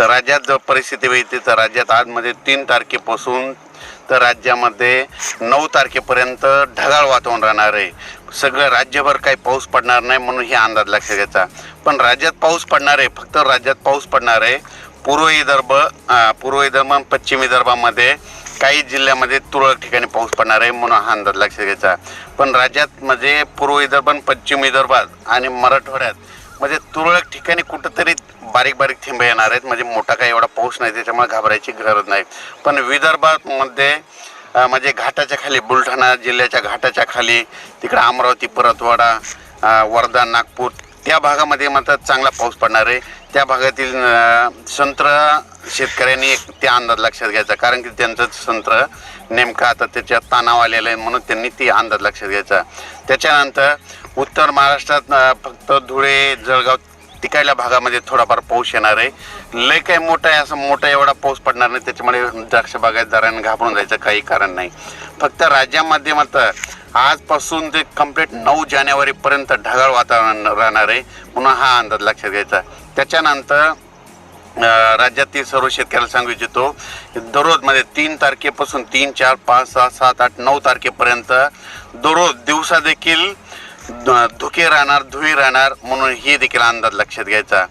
तर राज्यात जर परिस्थिती होती तर राज्यात आजमध्ये तीन तारखेपासून तर राज्यामध्ये नऊ तारखेपर्यंत ढगाळ वातावरण राहणार आहे. सगळं राज्यभर काही पाऊस पडणार नाही म्हणून हे अंदाज लक्षात घ्यायचा. पण राज्यात पाऊस पडणार आहे फक्त राज्यात पाऊस पडणार आहे. पूर्व विदर्भ पूर्व विदर्भ पश्चिम विदर्भामध्ये काही जिल्ह्यामध्ये तुरळक ठिकाणी पाऊस पडणार आहे म्हणून हा अंदाज लक्षात घ्यायचा. पण राज्यात म्हणजे पूर्व विदर्भ पश्चिम विदर्भात आणि मराठवाड्यात म्हणजे तुरळक ठिकाणी कुठंतरी बारीक बारीक थिंब येणार आहेत. म्हणजे मोठा काही एवढा पाऊस नाही त्याच्यामुळे घाबरायची गरज नाही. पण विदर्भामध्ये म्हणजे घाटाच्या खाली बुलढाणा जिल्ह्याच्या घाटाच्या खाली तिकडं अमरावती परतवाडा वर्धा नागपूर त्या भागामध्ये मात्र चांगला पाऊस पडणार आहे. त्या भागातील संत्र शेतकऱ्यांनी एक त्या अंदाज लक्षात घ्यायचा. कारण की त्यांचं संत्र नेमकं आता त्याच्यात तणाव आलेलं आहे म्हणून त्यांनी ती अंदाज लक्षात घ्यायचा. त्याच्यानंतर उत्तर महाराष्ट्रात फक्त धुळे जळगाव तिकडल्या भागामध्ये थोडाफार पाऊस येणार आहे. लय काही मोठा आहे असं मोठा एवढा पाऊस पडणार नाही. त्याच्यामुळे द्राक्ष बागायतदारांनी घाबरून जायचं काही कारण नाही. फक्त राज्यामध्ये मात्र आजपासून ते कंप्लीट नऊ जानेवारीपर्यंत ढगाळ वातावरण राहणार आहे. म्हणून हा अंदाज लक्षात घ्यायचा त्याच्यानंतर राज्यातील सर्व शेतकऱ्याला सांगू इच्छितो दररोजमध्ये तीन तारखेपासून तीन चार पाच सहा सात आठ नऊ तारखेपर्यंत दररोज दिवसा देखील ध- धुके राहणार धुई राहणार म्हणून हे देखील अंदाज लक्षात घ्यायचा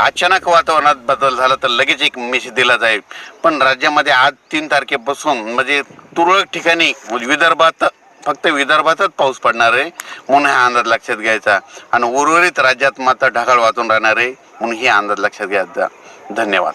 अचानक वातावरणात बदल झाला तर लगेच एक मेसेज दिला जाईल. पण राज्यामध्ये आज तीन तारखेपासून म्हणजे तुरळक ठिकाणी विदर्भात फक्त विदर्भातच पाऊस पडणार आहे. म्हणून हा अंदाज लक्षात घ्यायचा. आणि उर्वरित राज्यात मात्र ढगाळ वाचून राहणार आहे. म्हणून ही अंदाज लक्षात घ्यायचा धन्यवाद.